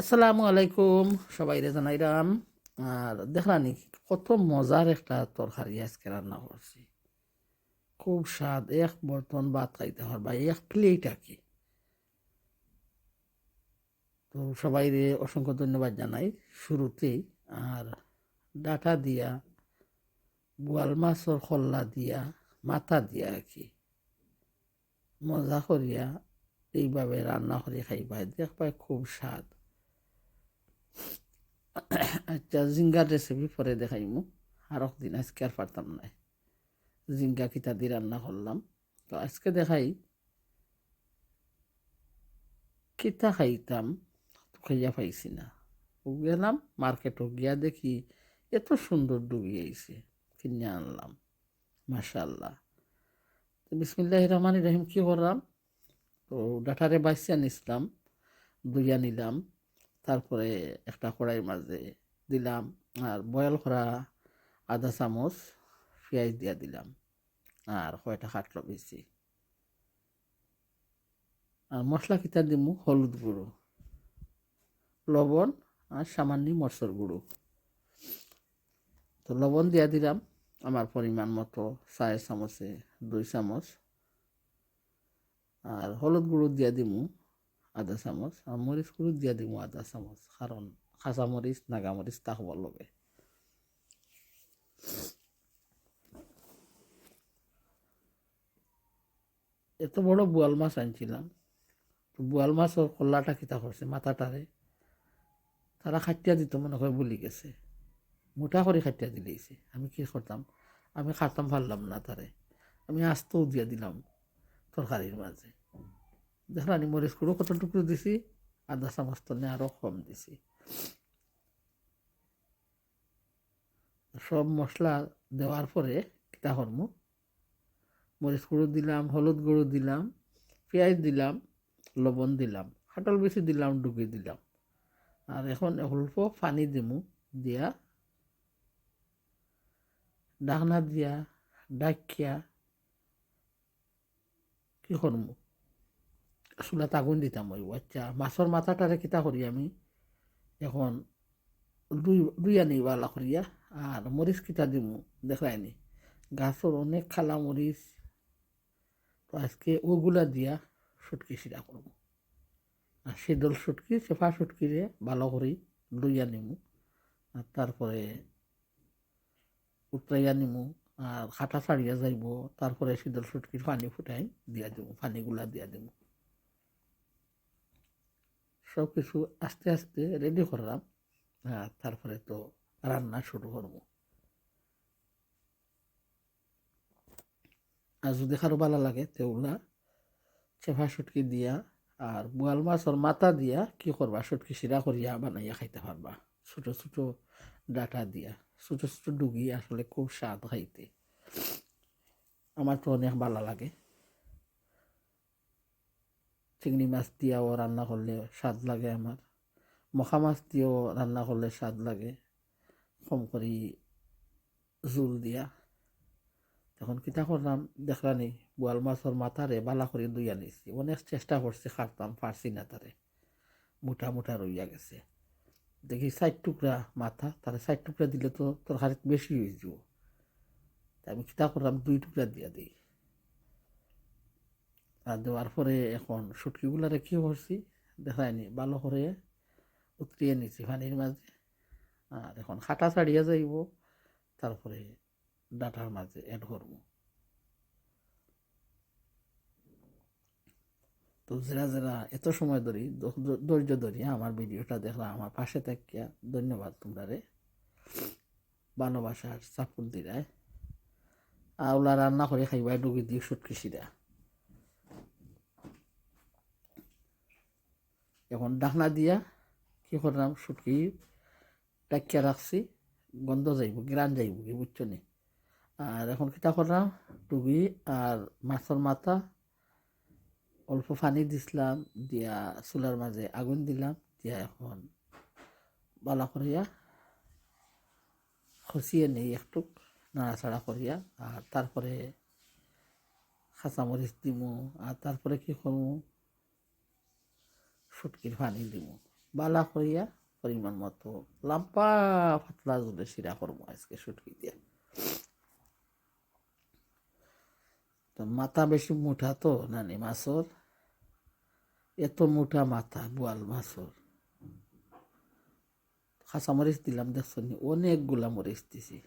আসসালামু আলাইকুম। সবাই রে জানাইরাম আর দেখলানি কত মজার একটা তরকারি আজকে রান্না করছি। খুব স্বাদ, এক বর্তন ভাত খাইতে পারবা এক প্লেট আর কি। তো সবাই রে অসংখ্য ধন্যবাদ জানাই শুরুতেই। আর ডাটা দিয়া, বোয়াল মাছর খল্লা দিয়া, মাথা দিয়া আর কি। মজা করিয়া এইভাবে রান্না করে খাইবা দেখবা খুব স্বাদ। আচ্ছা জিঙ্গার রেসিপি পরে দেখাইমু। আর দিন আজকে আর পারতাম না। জিঙ্গা কিতা দিয়ে রান্না করলাম। তো আজকে দেখাই, কিতা খাইতাম খাইয়া পাইছি না। গেলাম মার্কেটও গিয়া দেখি এত সুন্দর ডুবি আইছে। কিনে আনলাম মাশাল্লাহ তো বিসমিল্লাহ রহমান রহিম, কি করলাম? তো ডাটারে বাইসিয়া নিছিলাম দুইয়া নিলাম। তারপরে একটা কড়াইয়ের মাঝে দিলাম আর বয়েল করা আধা চামচ পেঁয়াজ দিয়া দিলাম আর কয়টা খাটলো বেশি। আর মশলা কিতা দিমু? হলুদ গুঁড়ো, লবণ আর সামান্য মরচর গুঁড়ো। তো লবণ দিয়া দিলাম আমার পরিমাণ মতো চায়ের চামচে, দুই চামচ। আর হলুদ গুঁড়ো দিয়া দিমু আধা চামচ আর মরিচ গুঁড়ো দিয়া দিমু আধা চামচ কারণ কাঁচা মরিচ নাগা মরিচ তা হবার লগে। এত বড় বোয়াল মাছ আনছিলাম। তো বোয়াল মাছের কল্লাটা কিতা করছে মাথাটারে তারা খাটিয়া দিত মনে করে বলি গেছে। মোটা করে খাটিয়া দিলেইছে আমি কি করতাম আমি খাতাম পারলাম না তারে আমি আস্তেও দিয়া দিলাম তরকারির মাঝে দেখলানি মরিচ গুঁড়ো কত টুকরো দিছি? আদা চামচ তনে আরও কম দিছি। সব মশলা দেওয়ার পরে কিতা করমু? মরিচ গুঁড়ো দিলাম, হলুদ গুঁড়ো দিলাম, পেঁয়াজ দিলাম, লবণ দিলাম হাটল বেশি দিলাম, ডুবি দিলাম। আর এখন অল্প পানি দিমু দিয়া। ডাকনা দিয়া, ডাকিয়া কি করমু? চুলাত আগুন দিতাম ওই আচ্ছা মাছর মাথাটারে কিতা করি আমি? এখন দুই দুই আনি বালা করিয়া আর মরিচ কিতা দিমু? দেখায়নি। গাছর অনেক খালা মরিচ। তো আজকে ওগুলা দিয়া সুটকি সিরা করব। আর শীতল সুটকি চেপা সুটকিরে ভালো করি, লইয়া নিমু। আর তারপরে উতরাইয়া নিমু। আর খাটা ছাড়িয়া যাইব, তারপরে শীতল সুটকির পানি ফুটাই দিয়া দিব পানিগুলা দিয়া দিব সব কিছু আস্তে আস্তে রেডি করলাম। আর তারপরে তো রান্না শুরু করব। আর যদি কারও ভালো লাগে তেগুলা চেফা সুটকি দিয়া আর বোয়াল মাছর মাথা দিয়া কি করবা? সুটকি সিরা করিয়া বানাইয়া খাইতে পারবা। ছোটো ছোটো ডাটা দিয়া। ছোটো ছোটো ডুগি আসলে খুব স্বাদ খাইতে। আমার তো অনেক ভালো লাগে। চিংড়ি মাছ দিয়াও রান্না করলে স্বাদ লাগে আমার। মখা মাছ দিয়েও রান্না করলে স্বাদ লাগে, কম করি জোল দিয়া। তখন কিতা করলাম দেখলানি বোয়াল মাছের মাথারে বালা করে দুই আনিছি অনেক চেষ্টা করছি খারতাম পারছি না তারে। মোটা মোটা রইয়া গেছে। দেখি ষাট টুকরা মাথা তারে ষাট টুকরা দিলে তো তরকারি বেশি হয়ে যাব। আমি কিতা করলাম, দুই টুকরা দিয়া দিই। দেওয়ার পরে এখন সুটকিগুলারে কি করছি, দেখায়নি ভালো করে উতরিয়ে নিছি পানির মাঝে। আর এখন খাটা ছাড়িয়ে যাইব, তারপরে ডাটার মাঝে অ্যাড করব। তো যারা যারা এত সময় ধরি ধৈর্য ধরি আমার ভিডিওটা দেখলাম আমার পাশে থাকিয়া ধন্যবাদ তোমরা রে ভালোবাসার সাপোর্ট দিরায় আওলা রান্না করে খাইবাই ডুগি দিয়ে সুটকিসিরা এখন ডাকনা দিয়া কি করলাম, সুটকি টাকিয়া রাখছি, গন্ধ যাইব, গ্রান যাইব কি বুঝছ নি? আর এখন কিতা করলাম টুগি আর মাছের মাথা অল্প পানি দিছিলাম, দিয়া চুলার মাঝে আগুন দিলাম, দিয়া এখন বালা করিয়া খসিয়ে নেই একটু নাড়াচাড়া করিয়া, আর তারপরে কাঁচামরিচ দিমু, আর তারপরে কি করব সুটকির পানি দিব বালা করিয়া পরিমাণ মতো লাম্পা পাতলা জলে শিরা করব আজকে শুটকি দিয়া। তো মাথা বেশি মুঠা তো নানি মাছর। এত মোটা মাথা, বোয়াল মাছর। কাঁচা মরিচ দিলাম দেখছ অনেকগুলা মরিচ দিছি।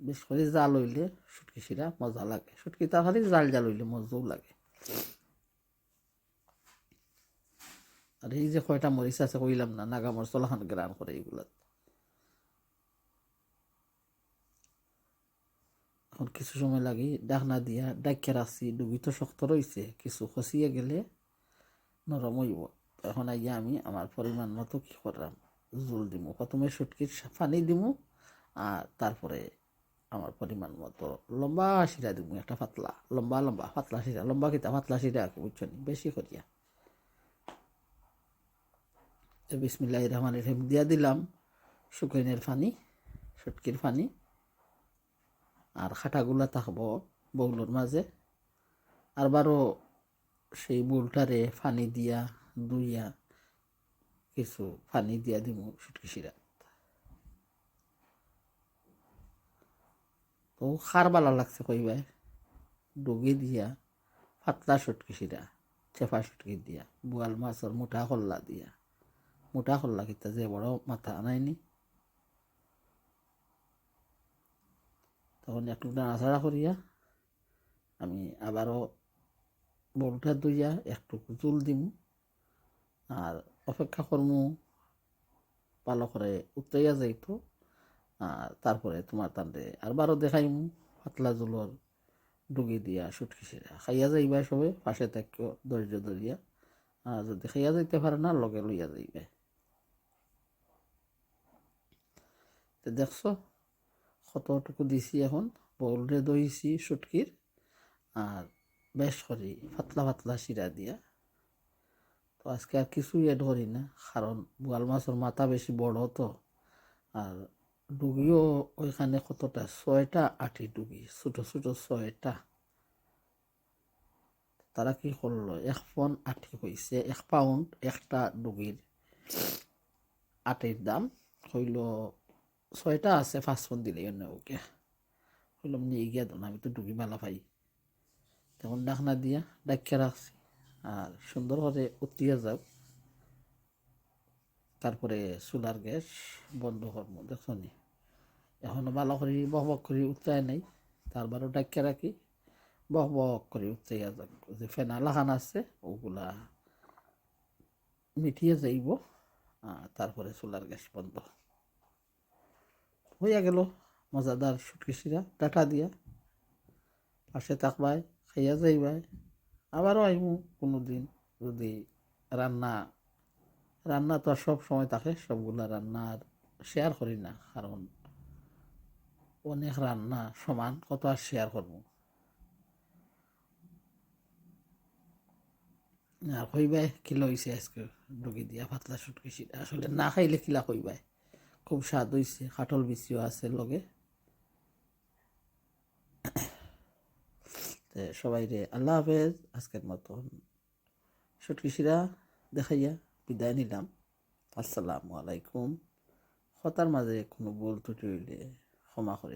বেশ করে জাল হইলে শুটকি শিরা মজা লাগে। শুটকি তরকারি জাল জাল হইলে মজাও লাগে। আর এই যে কয়টা মরিচ আছে কইলাম না নাগা মরিচ চলাখান গ্রান করে এইগুলা এখন কিছু সময় লাগি, ডাকনা দিয়া ডাকিয়া রাখছি, ডুবি তো শক্ত রয়েছে কিছু খসিয়ে গেলে নরম হইব। এখন আইয়া আমি আমার পরিমাণ মতো কি করলাম? জোল দিমু, প্রথমে শুটকির পানি দিমু, আর তারপরে আমার পরিমাণ মতো লম্বা শিরা দিব একটা পাতলা, লম্বা লম্বা, পাতলা শিরা, লম্বা কিতা, পাতলা শিরা আর কি বুঝছ নি? বেশি করিয়া। তো বিসমিল্লাহ রহমান রহিম। দিয়া দিলাম শুকনের পানি, শুটকির পানি আর খাটাগুলা থাকব বউলোর মাঝে। আর বারো সেই বুলটারে পানি দিয়া দুইয়া কিছু পানি দিয়া দিমু শুটকি শিরা তো খার বালা লাগছে কইবাই ডুগি দিয়া, পাতলা শুটকি শিরা চেপা শুটকি দিয়া, বোয়াল মাছের মুঠা কল্লা দিয়া। মোটা কল্লা কিতা যে বড় মাথা আনাইনি তখন একটু নাড়াচাড়া করিয়া আমি আবারও বড়টা দইয়া একটু জুল দিম। আর অপেক্ষা করমু ভালো করে উত্তাইয়া যাইতো। আর তারপরে তোমার তান্ডে আর বারো দেখাইমু, পাতলা জুলর ডুগি দিয়া সুটকি সিরা। খাইয়া যাইবা সবে, পাশে থাকিও ধৈর্য ধরিয়া। আর যদি খাইয়া যাইতে পারে না, লগে লইয়া যাইবে তো দেখছ? কতটুকু দিছি এখন? বউলরে দইছি সুটকির আর বেশ করি, পাতলা পাতলা শিরা দিয়া। তো আজকে আর কিছুই এড করি না, কারণ বোয়াল মাছের মাথা বেশি বড় তো। আর ডুগিও ওইখানে কতটা? ছয়টা আটি ডুগি, ছোটো ছোটো ছয়টা। তারা কি করল? এক পন আটি হয়েছে এক পাউন্ড একটা ডুগির আটির দাম হইল ছয়টা আছে পন দিলে অন্য ওকে হইলাম নিয়ে গিয়া দেন আমি তো ডুগি মেলা পাই। তখন ডাকনা দিয়া ডাকিয়া রাখছি। আর সুন্দর করে উত্তিয়া যাও। তারপরে চুলার গ্যাস বন্ধ করব দেখছ নি। এখনও ভালো করে বক করে উত্তায় নাই তারপরে ডাকিয়া রাখি। বক বক করে উত্তাইয়া যাক, যে ফেনা লাগান আছে, ওগুলা মিটিয়ে যাইব। তারপরে চুলার গ্যাস বন্ধ। হইয়া গেল। মজাদার সুটকিসিরা ডাটা দিয়া। পাশে থাকবাই খাইয়া যাইবাই আবারও আইমু কোনো দিন যদি রান্না। রান্না তো আর সব সময় থাকে, সবগুলা রান্না আর শেয়ার করি না, কারণ অনেক রান্না সমান, কত আর শেয়ার করব? আর কইবাই কিলো হয়েছে আজকে? ডুগি দিয়া পাতলা সুটকি আসলে না খাইলে কিলা কইবাই খুব স্বাদ হয়েছে কাঁঠল বিচিও আছে লগে। সবাই রে আল্লাহ হাফেজ, আজকের মতন সুটকিসিরা দেখাইয়া বিদায় নিলাম। আসসালামু আলাইকুম। হতার মাঝে কোনো বল ত্রুটি হইলে ক্ষমা করে